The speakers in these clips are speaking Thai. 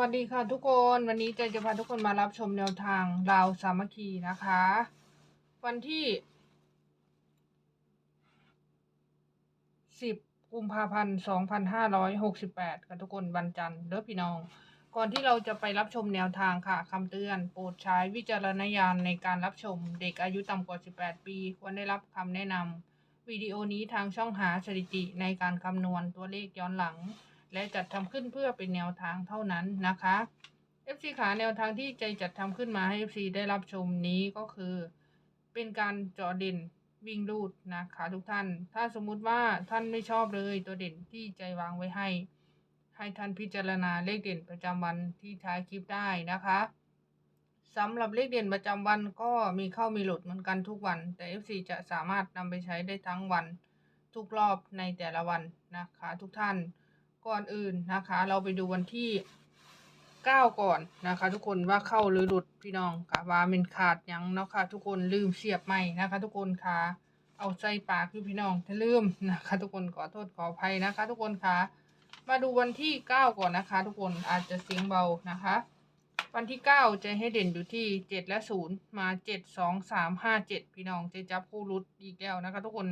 สวัสดีค่ะทุกคนวันนี้เจจะพาทุกคนมารับชมแนวทางราวสามัคคีนะคะ วันที่ 10 กุมภาพันธ์2568 ค่ะทุกคนวันจันทร์เด้อพี่น้อง ก่อนที่เราจะไปรับชมแนวทางค่ะคำเตือน โปรดใช้วิจารณญาณในการรับชมเด็กอายุต่ำกว่า 18 ปี ควรได้รับคำแนะนำวิดีโอนี้ทางช่องหาสถิติในการคำนวณตัวเลขย้อนหลัง และจัดทำขึ้นเพื่อเป็นแนวทางเท่านั้นนะคะ FC ขาแนวทางที่ใจจัดทำขึ้นมาให้ FC ได้รับชมนี้ก็คือ เป็นการเจาะเด่นวิ่งรูดนะคะทุกท่าน ถ้าสมมุติว่าท่านไม่ชอบเลยตัวเด่นที่ใจวางไว้ให้ ให้ท่านพิจารณาเลขเด่นประจำวันที่ท้ายคลิปได้นะคะสำหรับเลขเด่นประจำวันก็มีเข้ามีหลุดเหมือนกันทุกวัน แต่ FC จะสามารถนำไปใช้ได้ทั้งวันทุกรอบในแต่ละวันนะคะ ทุกท่าน ก่อนอื่นนะคะ เราไปดูวันที่9ก่อนนะคะ ทุกคนว่าเข้าหรือหลุดพี่น้องค่ะว่ามันขาดยังเนาะค่ะทุกคนลืมเสียบใหม่นะคะ ทุกคนค่ะเอาใส่ปากคือพี่น้องถ้าลืมนะคะ ทุกคนขอโทษขออภัยนะคะ ทุกคนค่ะมาดูวันที่9ก่อนนะคะ ทุกคนอาจจะเสียงเบานะคะวันที่9จะให้เด่นอยู่ที่7และ0มา7 2 3 5 7พี่น้องจะจับคู่รุดอีกแล้วนะคะ ทุกคน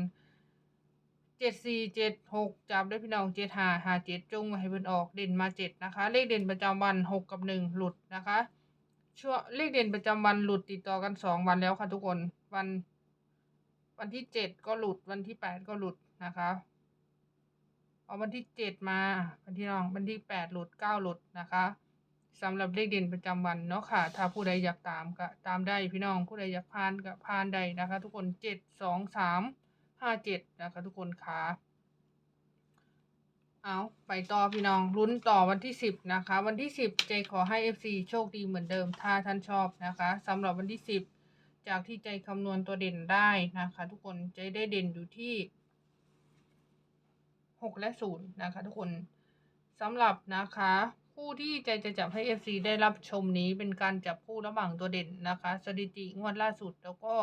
เจ็ดสี่เจ็ดหกจับได้พี่น้องเจ็ดหาหาเจ็ดจงมาให้เพิ่นออกเด่นมาเจ็ดนะคะ เลขเด่นประจำวันหกกับหนึ่งหลุดนะคะช่วงเลขเด่นประจำวันหลุดติดต่อกันสองวันแล้วค่ะทุกคนวัน วันที่เจ็ดก็หลุดวันที่แปดก็หลุดนะคะเอาวันที่เจ็ดมาวันที่น้องวันที่แปดหลุดเก้าหลุดนะคะสำหรับเลขเด่นประจำวันเนาะค่ะ ถ้าผู้ใดอยากตามก็ตามได้พี่น้องผู้ใดอยากพานก็พานได้นะคะ ทุกคนเจ็ดสองสาม ห้าเจ็ดนะคะทุกคนคะเอาไปต่อพี่น้องลุ้นต่อวันที่สิบนะคะ วันที่สิบใจขอให้ FC โชคดีเหมือนเดิมถ้าท่านชอบนะคะสำหรับวันที่สิบจากที่ใจคำนวณตัวเด่นได้นะคะ ทุกคนใจได้เด่นอยู่ที่หกและศูนย์นะคะ ทุกคนสำหรับนะคะคู่ที่ใจจะจับให้ FC ได้รับชมนี้เป็นการจับคู่ระหว่างตัวเด่นนะคะ สถิติงวดล่าสุดแล้วก็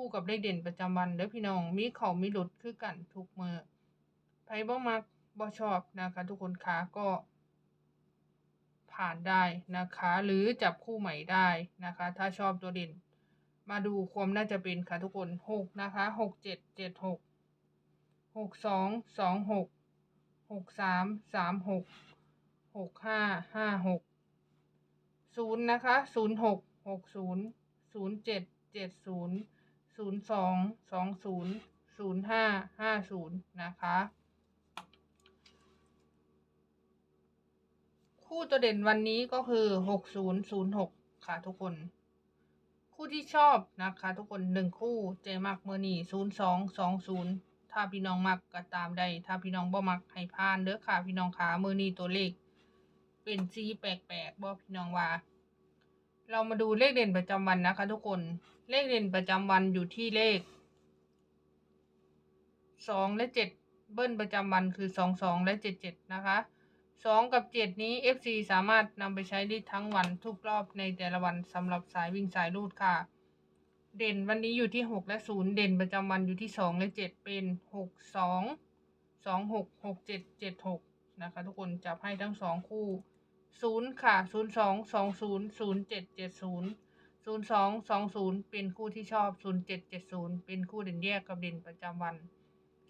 คู่กับเลขเด่นประจำวันเด้อพี่น้อง มีเขามีหลุดคือกันทุกเมื่อไพ่บ่มักบ่ชอบนะคะทุกคนคะก็ ผ่านได้นะคะ หรือจับคู่ใหม่ได้นะคะ ถ้าชอบตัวเด่น มาดูความน่าจะเป็นค่ะทุกคนหกนะคะหกเจ็ดเจ็ดหกหกสองสองหกหกสามสามหกหกห้าห้าหกศูนย์นะคะศูนย์หกหกศูนย์ศูนย์เจ็ดเจ็ดศูนย์ ศูนย์สองสองศูนย์ศูนย์ห้าห้าศูนย์นะคะ คู่ตัวเด่นวันนี้ก็คือหกศูนย์ศูนย์หกค่ะทุกคน คู่ที่ชอบนะคะทุกคนหนึ่งคู่เจมักเมอร์นี่ศูนย์สองสองศูนย์ถ้าพี่น้องมักก็ตามได้ถ้าพี่น้องบ่มักให้พานเด้อค่ะพี่น้องขาเมอร์นี่ตัวเลขเป็นสีแปลกๆบ่พี่น้องว่า เรามาดูเลขเด่นประจำวันนะคะ ทุกคน เลขเด่นประจำวันอยู่ที่เลขสองและเจ็ดเบิ้ลประจำวันคือสองสองและเจ็ดเจ็ดนะคะสองกับเจ็ดนี้ FC สามารถนำไปใช้ได้ทั้งวันทุกรอบในแต่ละวันสำหรับสายวิ่งสายรูดค่ะ เด่นวันนี้อยู่ที่หกและศูนย์เด่นประจำวันอยู่ที่สองและเจ็ดเป็นหกสองสองหกหกเจ็ดเจ็ดหกนะคะ ทุกคนจับให้ทั้งสองคู่ ศูนย์ค่ะศูนย์สองสองศูนย์ศูนย์เจ็ดเจ็ดศูนย์ศูนย์สองสองศูนย์เป็นคู่ที่ชอบศูนย์เจ็ดเจ็ดศูนย์เป็นคู่เด่นแยกกับเด่นประจำวัน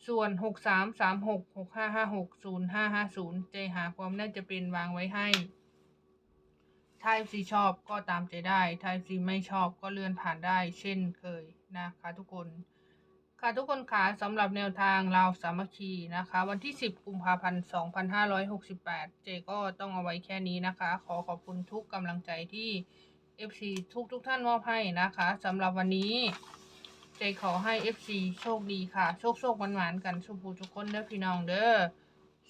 ส่วนหกสามสามหกหกห้าห้าหกศูนย์ห้าห้าศูนย์ใจหาความน่าจะเป็นวางไว้ให้ถ้าซีชอบก็ตามใจได้ถ้าซีไม่ชอบก็เลื่อนผ่านได้ เช่นเคยนะคะทุกคน ค่ะทุกคนคะสำหรับแนวทางเราสามัคคีนะคะ วันที่ 10กุมภาพันธ์2568 เจก็ต้องเอาไว้แค่นี้นะคะ ขอขอบคุณทุกกำลังใจที่ FC ทุกทุกท่านมอบให้นะคะสำหรับวันนี้ เจขอให้ FC โชคดีค่ะ โชคโชคหวานๆกันสุภูทุกคนเด้อพี่น้องเด้อ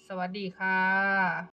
สวัสดีค่ะ